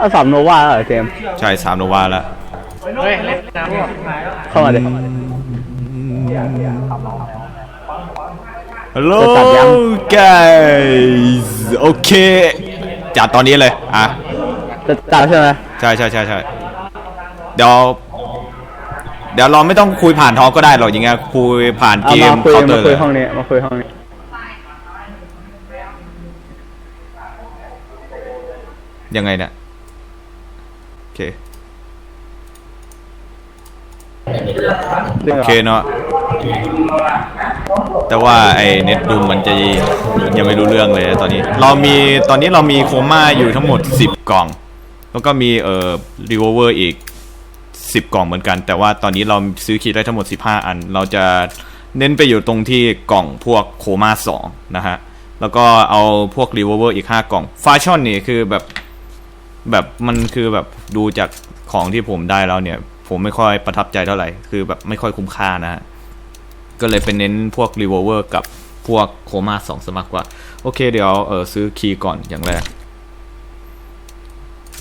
เอาสามโนวาเหรอเจมส์ใช่สามโนวาแล้วเฮ้ยเล่นน้ำหรอเข้ามาเลยฮัลโหลจะจัดยัง guys โอเคจัดตอนนี้เลยอะจะจับใช่ไหมใช่ใช่ใช่ใช่เดี๋ยวเดี๋ยวเราไม่ต้องคุยผ่านทอก็ได้หรอกอย่างเงี้ยคุยผ่านเอาเกมมาคุยเคาน์เตอมาร์คุเลยยห้องนี้มาคุยห้องนี้ยังไงเนี่ยโอ เคจริงโอเหรอเคเนาะแต่ว่าไอ้เน็ตดูมันจะยังไม่รู้เรื่องเลยตอนนี้ เรามีตอนนี้เรามีโคม่าอยู่ทั้งหมด 10 กล่อง แล้วก็มีเอ่อรีโวเวอร์อีก 10 กล่องเหมือนกัน แต่ว่าตอนนี้เราซื้อคิดได้ทั้งหมด 15 อัน เราจะเน้นไปอยู่ตรงที่กล่องพวกโคม่า2นะฮะ แล้วก็เอาพวกรีโวเวอร์อีก 5 กล่องฟาชั่นนี่คือแบบแบบมันคือแบบ ดูจากของที่ผมได้แล้วเนี่ย ผมไม่ค่อยประทับใจเท่าไหร่ คือแบบไม่ค่อยคุ้มค่านะฮะก็เลยเป็นเน้นพวกรีโวเวอร์กับพวกโคม่าสองสมัครกว่า โอเคเดี๋ยวเออซื้อคีย์ก่อนอย่างแรก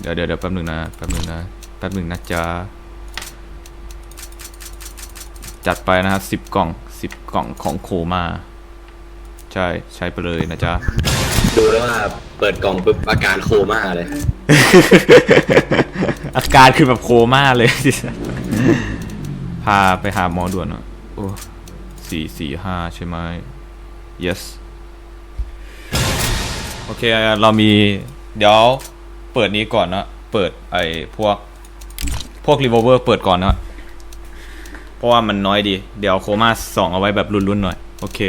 เดี๋ยวเดี๋ยวเดี๋ยวแป๊บหนึ่งนะแป๊บหนึ่งนะแป๊บหนึ่งนะจ๊ะจัดไปนะฮะสิบกล่องสิบกล่องของโคม่าใช่ใช้ไปเลยนะจ๊ะ ดูแล้วว่าเปิดกล่องปุ๊บอาการโคม่าเลย อาการคือแบบโคม่าเลย พาไปหาหมอด่วนหน่อยโอ้สี่สี่ห้าใช่ไหม yes โอเค เรามี เดี๋ยวเปิดนี้ก่อนนะ เปิดไอ้พวก พวกรี v วเวอร์เปิดก่อนนะ เพราะว่ามันน้อยดี เดี๋ยวโคม่าสองเอาไว้แบบรุนๆหน่อย โอเค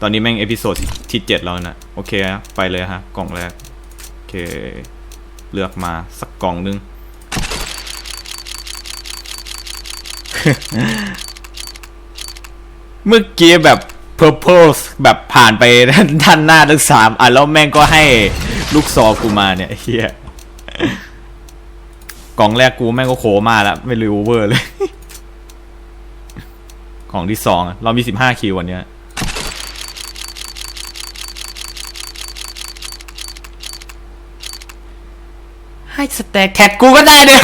ตอนนี้แม่งเอพิโซดที่เจ็ดแล้วนะ โอเค ไปเลยฮะ กล่องแรก โอเค เลือกมาสักกล่องหนึง เมื่อกี้แบบ purple แบบผ่านไปด้านหน้าทั้งสามอะแล้วแม่งก็ให้ลูกซอกูมาเนี่ยเฮียกล่องแรกกูแม่งก็โคมาแล้วไม่รีเวอร์เลย ของที่สองเรามีสิบห้าคิววันเนี้ย ให้สแต็กแท็กกูก็ได้เนี่ย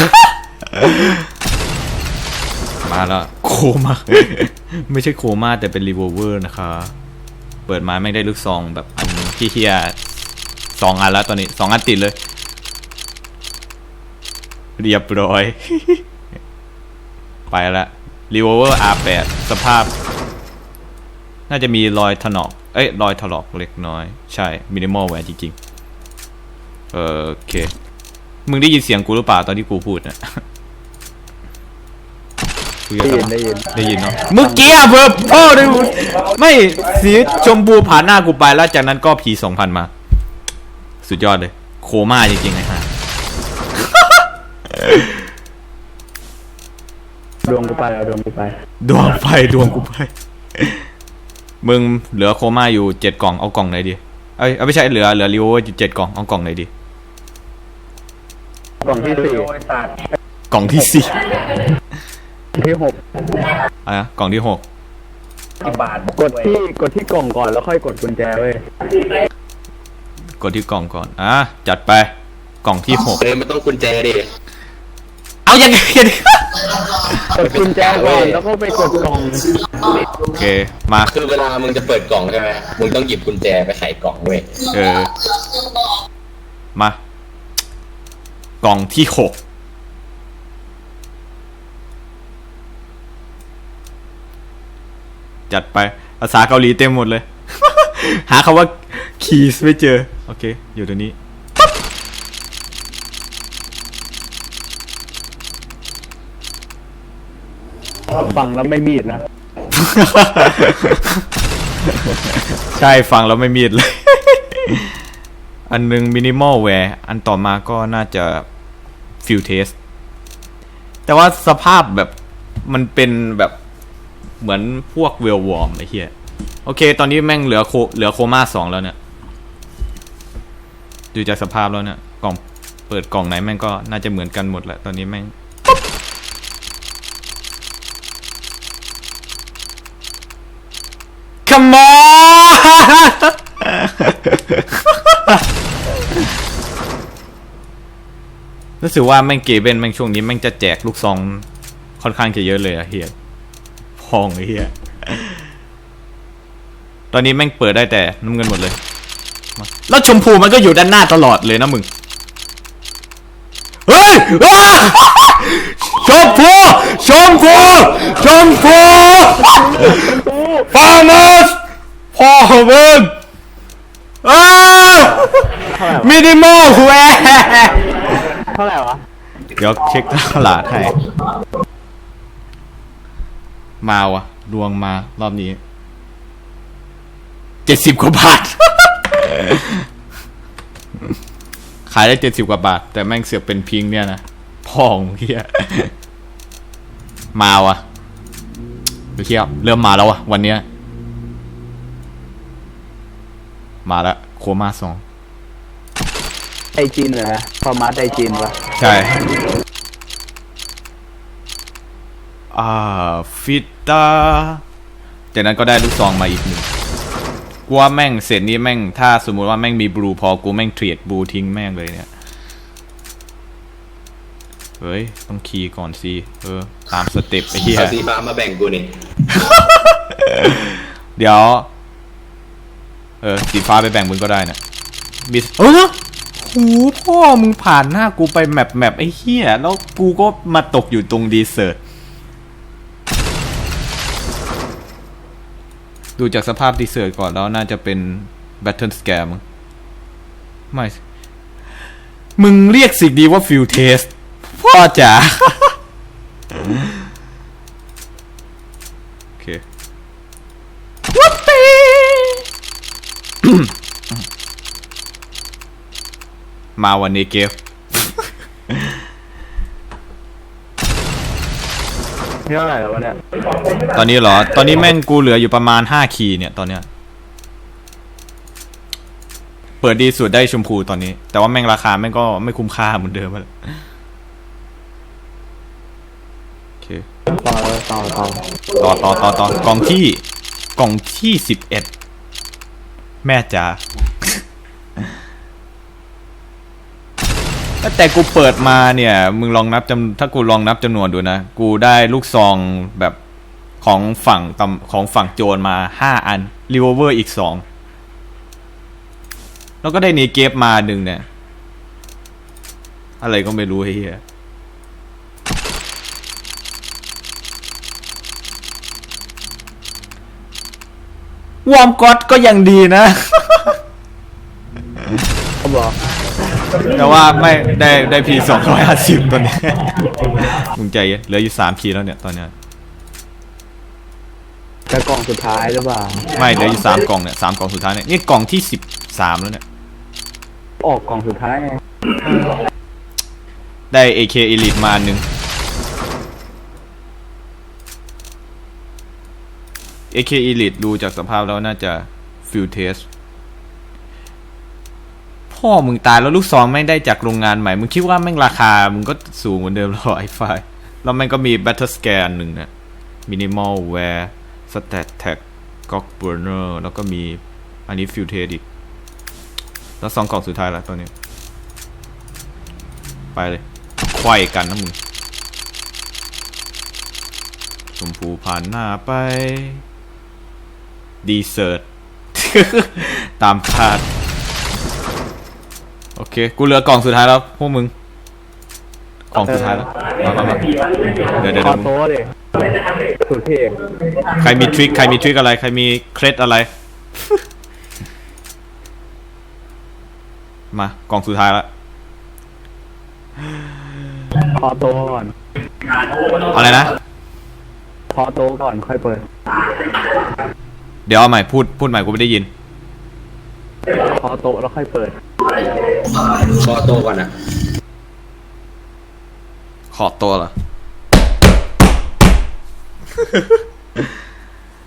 มาแล้วโคม่าไม่ใช่โคม่าแต่เป็นรีเวอร์เวอร์นะคะ เปิดมาไม่งได้ลูกซองแบบอันที่เฮียสองอันแล้วตอนนี้สองอันติดเลย เรียบร้อย ไปละรีเวอร์เวอร์ R8 สภาพ น่าจะมีรอยถลอก เอ้ย รอยถลอกเล็กน้อย ใช่ มินิมอลแวร์จริงๆ เออโอเค มึงได้ยินเสียงกูหรือเปล่าตอนที่กูพูดนะคุได้กับยินได้ยินได้ยินเนาะเมื่อกี้อะเพิ่มพ่อได้ยินไม่สีชมพูผ่านหน้ากูไปแล้วจากนั้นก็ผีสองพันมา สุดยอดเลย โคม่าจริงๆไอ้ห่าดวงกูไปเอาดวงกูไป ดวงไฟดวงกูไป มึงเหลือโคม่าอยู่เจ็ดกล่องเอากล่องไหนดี เอ้ยเอาไม่ใช่เหลือเหลือริโออยู่เจ็ดกล่องเอากล่องไหนดี กล่องที่สี่กล่องที่สี่ที่หกอะไรนะกล่องที่หกกดที่กดที่กล่องก่อนแล้วค่อยกดกุญแจเว้ยกดที่กล่องก่อนอะจัดไปกล่องที่หกเลยไม่ต้องกุญแจดิเอาอย่างไงกันกดกุญแจก่อนแล้วก็ไปกดกล่องโอเคมาคือเวลามึงจะเปิดกล่องใช่ไหมมึงต้องหยิบกุญแจไปไขกล่องเว้ยเออมา กล่องที่หกจัดไปภาษาเกาหลีเต็มหมดเลย หาคำว่า keys ไม่เจอ โอเค อยู่ตรงนี้ ฟังแล้วไม่มีดนะ ใช่ฟังแล้วไม่มีดเลย อันหนึง minimal wear อันต่อมาก็น่าจะ field test แต่ว่าสภาพแบบมันเป็นแบบเหมือนพวกเวลวอร์มไอ้เหี้ยโอเค ตอนนี้แม่งเหลือโคเหลือโคม่าสองแล้วเนี่ยดูจากสภาพแล้วเนี่ยกล่องเปิดกล่องไหนแม่งก็น่าจะเหมือนกันหมดแหละตอนนี้แม่ง Come on รู้สึกว่าแม่งเกเบนแม่งช่วงนี้แม่งจะแจกลูกซองค่อนข้างจะเยอะเลยอะเฮียพองไอ้เฮียตอนนี้แม่งเปิดได้แต่น้ำเงินหมดเลยมาแล้วชมพูมันก็อยู่ด้านหน้าตลอดเลยนะมึง เฮ้ยอ้าชมพู ชมพู ชมพูฟาร์มสพ่อมึงอ้ามินิมอลแวร์ เท่าไหร่วะเดี๋ยวเช็คตลาดให้มาวะดวงมารอบนี้เจ็ดสิบกว่าบาท ขายได้เจ็ดสิบกว่าบาท แต่แม่งเสือกเป็นพิงเนี่ยนะพองเฮียมาวะดูเที่ยเริ่มมาแล้ววะวันเนี้ยมาแล้วโคม่าสอง ไอจีนเหรอฟอร์มาตไอจีนวะใช่อ่าฟิตตาจากนั้นก็ได้ลูกซองมาอีกหนึ่งกูว่าแม่งเสร็จนี้แม่งถ้าสมมุติว่าแม่งมีบลูพอกูแม่งเทรดบลูทิ้งแม่งเลยเนี่ยเฮ้ย ต้องคีย์ก่อนสิเออ ตามสเต็ปไปเฮียเอาสีฟ้ามาแบ่งกูนี่เดี๋ยว เออสีฟ้าไปแบ่งมึงก็ได้นะบิสเออโหพ่อมึงผ่านหน้ากูไปแมปแมปไอ้เหี้ยแล้วกูก็มาตกอยู่ตรงดีเซอร์ตดูจากสภาพดีเซอร์ตก่อนแล้วน่าจะเป็นแบทเทิลสแกมไม่ มึงเรียกสิ่งดีว่าฟิลเทสพ่อจ๋า มาวันนี้เกฟเท่าไหร่แล้ววะเนี่ยตอนนี้เหรอ ตอนนี้แม่งกูเหลืออยู่ประมาณห้าคีย์เนี่ยตอนเนี้ย เปิดดีสุดได้ชมพูตอนนี้ แต่ว่าแม่งราคาแม่งก็ไม่คุ้มค่าเหมือนเดิมแล้วโอเคต่อต่อต่อต่อต่อต่อต่อกล่องที่กล่องที่สิบเอ็ดแม่จ๋า แต่กูเปิดมาเนี่ย มึงลองนับจำถ้ากูลองนับจำนวนดูนะ กูได้ลูกซองแบบของฝั่งตำของฝั่งโจรมาห้าอันรีเวอร์อีกสองแล้วก็ได้นีเกฟมาหนึ่งเนี่ย อะไรก็ไม่รู้เฮียวอมก็อดก็ยังดีนะเขาบอก แต่ว่าไม่ได้ได้พีสองร้อยห้าสิบตอนนี้ มึงใจเย็นเหลืออยู่สามพีแล้วเนี่ยตอนเนี้ยจะกล่องสุดท้ายหรือเปล่า ไม่เหลืออยู่สามกล่องเนี่ยสามกล่องสุดท้ายเนี่ยนี่กล่องที่สิบสามแล้วเนี่ย ออกกล่องสุดท้ายไงได้ AK Elite มาอันหนึ่ง AK Elite ดูจากสภาพแล้วน่าจะ Field Test พ่อมึงตายแล้วลูกซองไม่งได้จากโรงงานใหม่ มึงคิดว่าแม่งราคา มึงก็สูงเหมือนเดิมหรอไอ้ไฟแล้วแม่งก็มี Battle Scare อันหนึ่งนี่ย Minimal Wear Stat Tag Gog Burner แล้วก็มีอันนี้ Field Test อีก แล้วสองกล่องสุดท้ายล้วตัวนี้ ไปเลยไขว้กันนะมึงชมพูผ่านหน้าไป ดีเซิร์ต ตามคาด โอเค กูเหลือกล่องสุดท้ายแล้วพวกมึง กล่องสุดท้ายแล้ว มามามาเดี๋ยวเดี๋ยวคอเดี๋ยวโต้เลยสุดเท่ใครมีทริค ใครมีทริคอะไร ใครมีเคล็ดอะไร มากล่องสุดท้ายแล้วคอโต้ก่อน อะไรนะคอโต้ก่อนค่อยเปิด เดี๋ยวเอาใหม่พูด พูดใหม่กูไม่ได้ยิน คอโต้แล้วค่อยเปิดคอโตก่อนนะขอบตัวเหรอ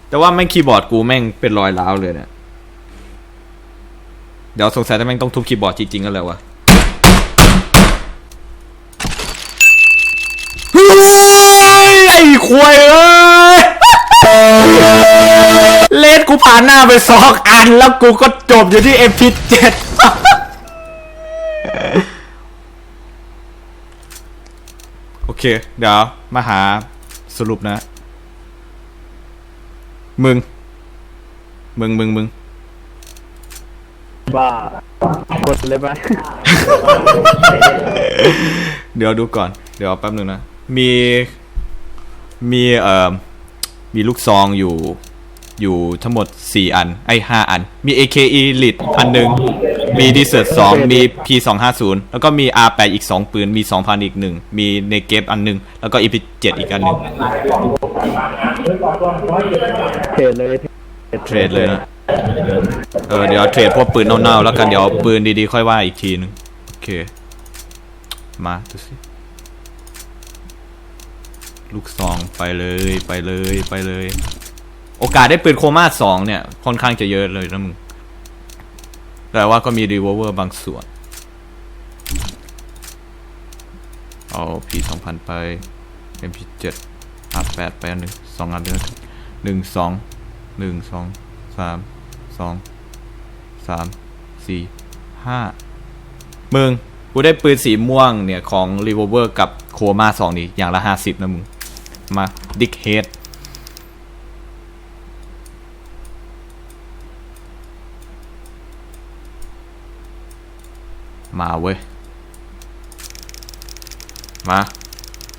แต่ว่าแม่งคีย์บอร์ดกูแม่งเป็นรอยร้าวเลยเนี่ย เดี๋ยวสงสัยจะแม่งต้องทุบคีย์บอร์ดจริงๆกันแล้ววะ เฮ้ยไอ้ควยเอ้ กูผ่านหน้าไปสองอันแล้วกูก็จบอยู่ที่ MP7 โอเค เดี๋ยว มาหาสรุปนะ มึง มึงมึงมึงบ้ากดเลยไหมเดี๋ยวดูก่อน เดี๋ยวแป๊บหนึ่งนะ มี มีเอ่อมีลูกซองอยู่ อยู่ทั้งหมด 4 อัน ไอ้ 5 อัน มี AKE Lit อันหนึ่งมี Desert 2 มี P250 แล้วก็มี R8 อีก 2 ปืน มี 2,000 อีกหนึ่ง มี n e g a v e อันหนึ่ง แล้วก็ EP7 อีกอันหนึ่งเทรดเลยเทรดเลยนะ เออ เดี๋ยวเทรดพวกปืนเน่าๆ แล้วกัน เดี๋ยวปืนดีๆ ค่อยว่าอีกทีนึง โอเค มาดูสิลูกซองไปเลยไปเลยไปเลย โอกาสได้ปืนโคม่าสองเนี่ย ค่อนข้างจะเยอะเลยนะมึง แต่ว่าก็มีรีเวอร์บางส่วน เอาพีสองพันไป MP7 R8 ไปอันหนึ่งสองอันเดียวหนึ่งสองหนึ่งสองสามสองสามสี่ห้ามึง กูได้ปืนสีม่วงเนี่ย ของ r e v o l v e r กับโคม่าสองนี่อย่างละห้าสิบนะมึง มาดิกเฮด มาเว้ย มา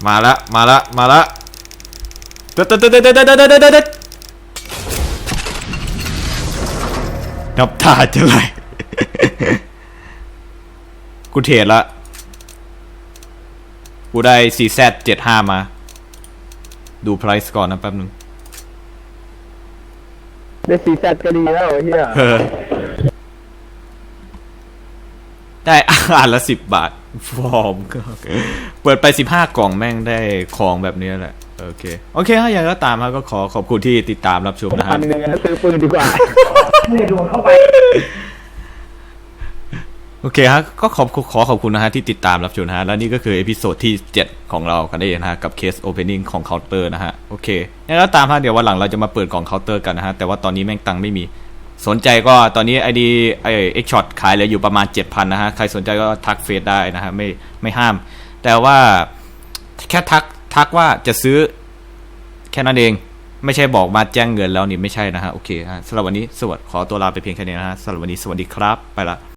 มาละ มาละ มาละเด็ดเด็ดเด็ดเด็ดเด็ดเด็ดเด็ดน้ำตาจะเลยกูเทรดละ กูได้ 4Z75 มา ดูไพรซ์ก่อนนะแป๊บนึงได้ 4Z ก็ดีแล้วเฮีย ได้อ่านละสิบบาท ฟอร์มก็เปิดไปสิบห้ากล่องแม่งได้ของแบบนี้แหละ โอเค โอเคถ้าอย่างก็ตามฮะก็ขอขอบคุณที่ติดตามรับชมนะพัฮะนหนึ่งนะซื้อปืนดีกว่าโอเคฮะก็ขอบขอขอบคุณนะฮะที่ติดตามรับชมนะฮะ และนี่ก็คือเอพิโซดที่ 7 ของเรากันได้นะฮะ กับเคสโอเพนนิ่งของเคาน์เตอร์นะฮะ โอเคงั้นก็ตามฮะเดี๋ยววันหลังเราจะมาเปิดกล่องเคาน์เตอร์กันนะฮะ แต่ว่าตอนนี้แม่งตังค์ไม่มี สนใจก็ตอนนี้ไอดีไอเอ็กช็อตขายเหลืออยู่ประมาณ 7,000 นะฮะ ใครสนใจก็ทักเฟซได้นะฮะไม่ไม่ห้าม แต่ว่าแค่ทักทักว่าจะซื้อแค่นั้นเอง ไม่ใช่บอกมาแจ้งเงินแล้วนี่ไม่ใช่นะฮะ โอเคฮะสำหรับวันนี้สวัสดีขอตัวลาไปเพียงแค่นี้นะฮะสำหรับวันนี้สวัสดีครับ ไปละ